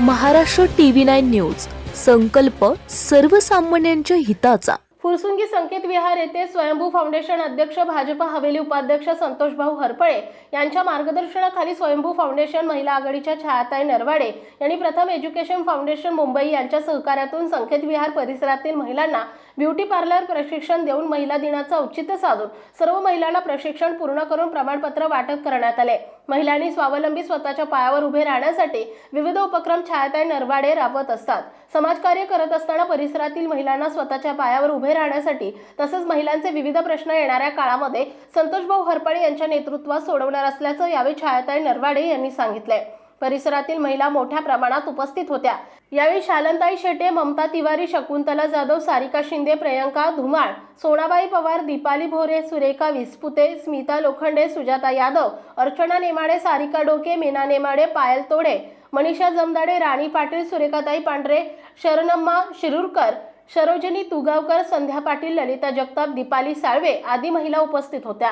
Maharashtra TV nine news. संकल्प सर्वसामान्यांच्या हिताचा. फुरसुंगी संकेत विहार येथे स्वयंभू फाउंडेशन अध्यक्ष भाजपा हवेली उपाध्यक्ष संतोषभाऊ हरपळे यांच्या मार्गदर्शनाखाली स्वयंभू फाउंडेशन महिला आघाडीच्या छायाताई नरवाडे यांनी प्रथम एज्युकेशन फाउंडेशन मुंबई यांच्या सहकार्यातून संकेत विहार परिसरातील महिलांना ब्युटी पार्लर प्रशिक्षण देऊन महिला दिनाचं औचित्य साधून सर्व महिलांना प्रशिक्षण पूर्ण करून प्रमाणपत्र वाटप करण्यात आले. महिलांनी स्वावलंबी स्वतःच्या पायावर उभे राहण्यासाठी विविध उपक्रम छायाताई नरवाडे राबवत असतात. समाजकार्य करत असताना परिसरातील महिलांना स्वतःच्या पायावर उभे राहण्यासाठी तसंच महिलांचे विविध प्रश्न येणाऱ्या काळामध्ये संतोषभाऊ हरपाळे यांच्या नेतृत्वात सोडवणार असल्याचं यावेळी छायाताई नरवाडे यांनी सांगितलंय. परिसरातील महिला मोठ्या प्रमाणात उपस्थित होत्या. यावेळी शालंताई शेटे ममता तिवारी शकुंतला जाधव सारिका शिंदे प्रियंका धुमाळ सोनाबाई पवार दीपाली भोरे सुरेखा विस्पुते स्मिता लोखंडे सुजाता यादव अर्चना नेमाडे सारिका डोके मीना नेमाडे पायल तोडे मनीषा जमदाडे राणी पाटील सुरेखाताई पांढरे शरणम्मा शिरूरकर सरोजिनी तुगावकर संध्या पाटील ललिता जगताप दीपाली साळवे आदी महिला उपस्थित होत्या.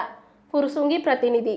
फुरसुंगी प्रतिनिधी